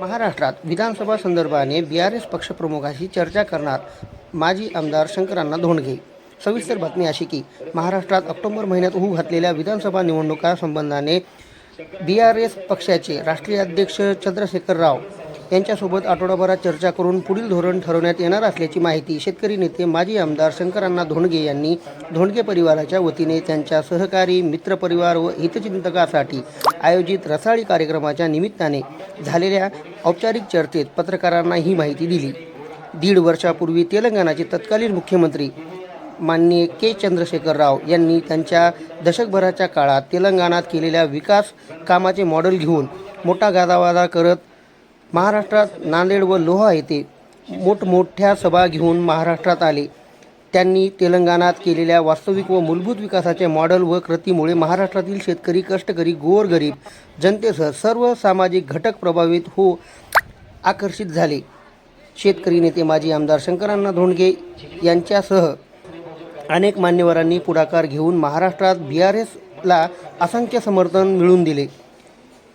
महाराष्ट्रात विधानसभा संदर्भाने बी R S पक्षप्रमुखाशी चर्चा करणार माजी आमदार शंकरांना धोंडगे. सविस्तर बातमी अशी की महाराष्ट्रात ऑक्टोबर महिन्यात होऊ घातलेल्या विधानसभा निवडणुका संबंधाने बी आर एस पक्षाचे राष्ट्रीय अध्यक्ष चंद्रशेखर राव यांच्यासोबत आठवडाभरात चर्चा करून पुढील धोरण ठरवण्यात येणार असल्याची माहिती शेतकरी नेते माजी आमदार शंकरांना धोंडगे यांनी धोंडगे परिवाराच्या वतीने त्यांच्या सहकारी मित्रपरिवार व हितचिंतकासाठी आयोजित रसाळी कार्यक्रमाच्या निमित्ताने झालेल्या औपचारिक चर्चेत पत्रकारांना ही माहिती दिली. दीड वर्षापूर्वी तेलंगणाचे तत्कालीन मुख्यमंत्री माननीय के चंद्रशेखर राव यांनी त्यांच्या दशकभराच्या काळात तेलंगणात केलेल्या विकास कामाचे मॉडेल घेऊन मोठा गादावादा करत महाराष्ट्रात नांदेड व लोहा येथे मोठमोठ्या सभा घेऊन महाराष्ट्रात आले. त्यांनी तेलंगणात केलेल्या वास्तविक व मूलभूत विकासाचे मॉडेल व कृतीमुळे महाराष्ट्रातील शेतकरी कष्टकरी गोरगरीब जनतेसह सर्व सामाजिक घटक प्रभावित हो आकर्षित झाले. शेतकरी नेते माजी आमदार शंकरांना धोंडगे यांच्यासह अनेक मान्यवरांनी पुढाकार घेऊन महाराष्ट्रात बी आर एसला असंख्य समर्थन मिळवून दिले.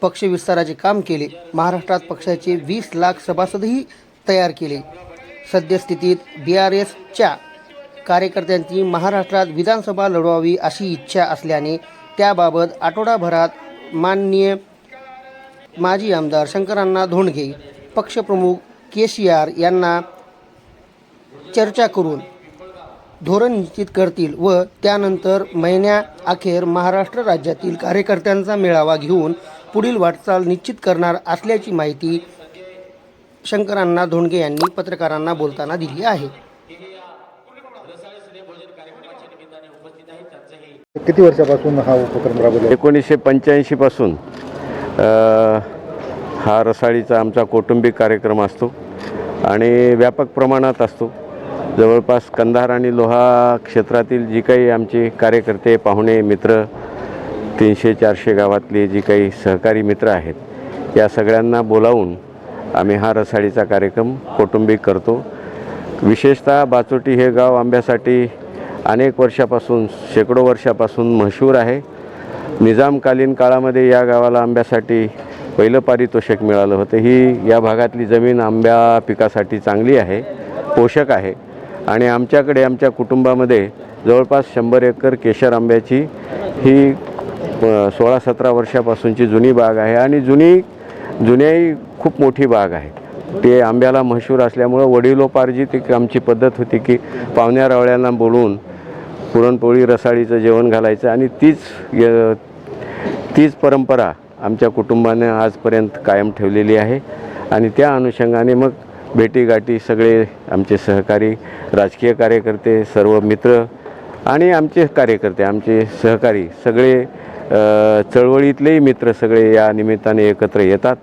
पक्ष विस्ताराचे काम केले. महाराष्ट्रात पक्षाचे वीस लाख सभासदही तयार केले. सद्यस्थितीत बी आर एसच्या कार्यकर्त्यांची महाराष्ट्रात विधानसभा लढवावी अशी इच्छा असल्याने त्याबाबत आठवडाभरात माननीय माजी आमदार शंकरांना धोंडगे पक्षप्रमुख के सी आर यांना चर्चा करून धोरण निश्चित करतील व त्यानंतर महिन्याअखेर महाराष्ट्र राज्यातील कार्यकर्त्यांचा मेळावा घेऊन पुढील वाटचाल निश्चित करणार असल्याची माहिती शंकरांना धोंडगे यांनी पत्रकारांना बोलताना दिली आहे. किती वर्षापासून हा उपक्रम राबवला? एकोणीसशे पंच्याऐंशीपासून हा रसाळीचा आमचा कौटुंबिक कार्यक्रम असतो आणि व्यापक प्रमाणात असतो. जवळपास कंधार आणि लोहा क्षेत्रातील जी काही आमचे कार्यकर्ते पाहुणे मित्र तीनशे चारशे गावातले जी काही सहकारी मित्र आहेत या सगळ्यांना बोलावून आम्ही हा रसाळीचा कार्यक्रम कौटुंबिक करतो. विशेषतः बाचोटी हे गाव आंब्यासाठी अनेक वर्षापासून शेकडो वर्षापासून मशहूर आहे. निजामकालीन काळामध्ये या गावाला आंब्यासाठी पहिलं पारितोषिक मिळालं होतं. ही या भागातली जमीन आंब्या पिकासाठी चांगली आहे पोषक आहे आणि आमच्याकडे आमच्या कुटुंबामध्ये जवळपास शंभर एकर केशर आंब्याची ही सोळा सतरा वर्षापासूनची जुनी बाग आहे आणि जुनी जुन्याही खूप मोठी बाग आहे. ते आंब्याला मशहूर असल्यामुळं वडिलोपार्जित एक आमची पद्धत होती की पाहुण्या रावळ्यांना बोलवून पुरणपोळी रसाळीचं जेवण घालायचं आणि तीच य- तीच परंपरा आमच्या कुटुंबाने आजपर्यंत कायम ठेवलेली आहे. आणि त्या अनुषंगाने मग भेटीगाठी सगळे आमचे सहकारी राजकीय कार्यकर्ते सर्व मित्र आणि आमचे कार्यकर्ते आमचे सहकारी सगळे चळवळीतलेही मित्र सगळे या निमित्ताने एकत्र येतात.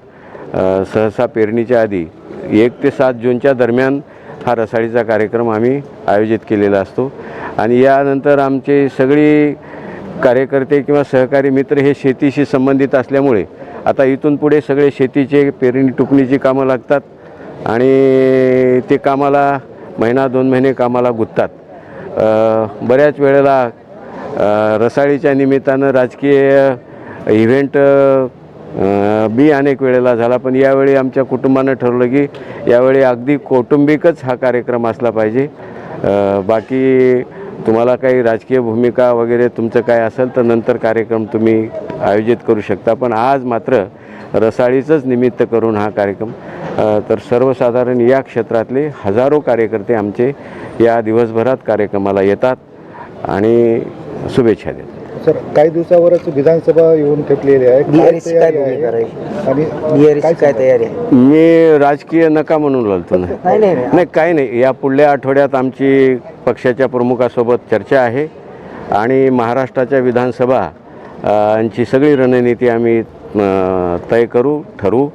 सहसा पेरणीच्या आधी एक ते सात जूनच्या दरम्यान हा रसाळीचा कार्यक्रम आम्ही आयोजित केलेला असतो. आणि यानंतर आमचे सगळी कार्यकर्ते किंवा सहकारी मित्र हे शेतीशी संबंधित असल्यामुळे आता इथून पुढे सगळे शेतीचे पेरणी टुकणीची कामं लागतात आणि ते कामाला महिना दोन महिने कामाला गुंततात. बऱ्याच वेळेला रसाळीच्या निमित्तानं राजकीय इव्हेंट बी अनेक वेळेला झाला पण यावेळी आमच्या कुटुंबानं ठरवलं की यावेळी अगदी कौटुंबिकच हा कार्यक्रम असला पाहिजे. बाकी तुम्हाला काही राजकीय भूमिका वगैरे तुमचं काय असेल तर नंतर कार्यक्रम तुम्ही आयोजित करू शकता पण आज मात्र रसाळीचंच निमित्त करून हा कार्यक्रम तर सर्वसाधारण या क्षेत्रातले हजारो कार्यकर्ते आमचे या दिवसभरात कार्यक्रमाला येतात. आणि शुभेच्छा देतात सर काही दिवसावरच विधानसभा येऊन ठेपलेली आहे. काय BRS ची काय तयारी भूमिका आहे? राहील? आणि बिहारीची काय तयारी आहे? मी राजकीय नका म्हणून बोलतो ना. नाही नाही नाही. नाही काही नाही. या पुढल्या आठवड्यात आमची पक्षाच्या प्रमुखासोबत चर्चा आहे आणि महाराष्ट्राच्या विधानसभा अ, यांची सगळी रणनीती आम्ही अ, तय करू ठरवू.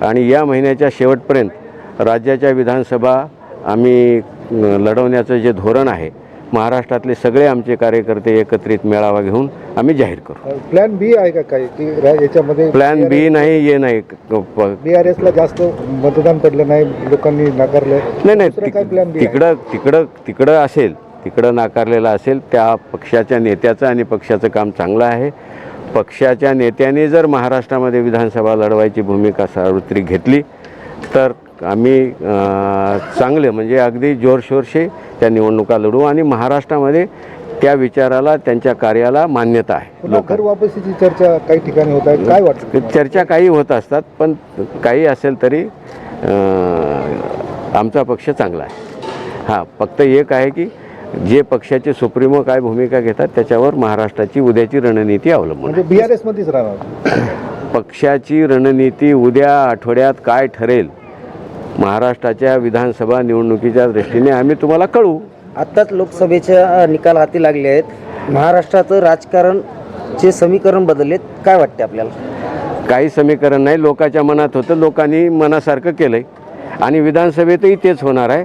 आणि या महिन्याच्या शेवटपर्यंत राज्याच्या विधानसभा आम्ही अ, लढवण्याचं जे धोरण आहे महाराष्ट्रातले सगळे आमचे कार्यकर्ते एकत्रित मेळावा घेऊन आम्ही जाहीर करू. प्लॅन बी आहे का काही? की रा- याच्यामध्ये प्लॅन बी नाही ये नाही. प- बी आर एसला जास्त मतदान पडलं नाही लोकांनी नाकारलं. नाही नाही दुसरं आहे? तिकडं तिकडं तिकडं असेल तिकडं नाकारलेलं असेल त्या पक्षाच्या नेत्याचं आणि पक्षाचं काम चांगलं आहे. पक्षाच्या नेत्याने जर महाराष्ट्रामध्ये विधानसभा लढवायची भूमिका सार्वत्रिक घेतली तर आम्ही चांगले म्हणजे अगदी जोरशोरशे त्या निवडणुका लढू आणि महाराष्ट्रामध्ये त्या विचाराला त्यांच्या कार्याला मान्यता आहे लोक घर वापसीची चर्चा काही ठिकाणी होत आहे काय वाटतं? चर्चा काही होत असतात पण काही असेल तरी आमचा पक्ष चांगला आहे. हां फक्त एक आहे की जे पक्षाचे सुप्रीमो काय भूमिका घेतात त्याच्यावर महाराष्ट्राची उद्याची रणनीती अवलंबून म्हणजे बी आर एसमध्येच राहणार. पक्षाची रणनीती उद्या आठवड्यात काय ठरेल महाराष्ट्राच्या विधानसभा निवडणुकीच्या दृष्टीने आम्ही तुम्हाला कळवू. आत्ताच लोकसभेचे अ, निकाल हाती लागले आहेत. महाराष्ट्राचं राजकारणचे समीकरण बदललेत. काय वाटते आपल्याला? काही समीकरण नाही. लोकांच्या मनात होतं. लोकांनी मनासारखं केलं आहे आणि विधानसभेतही तेच होणार आहे.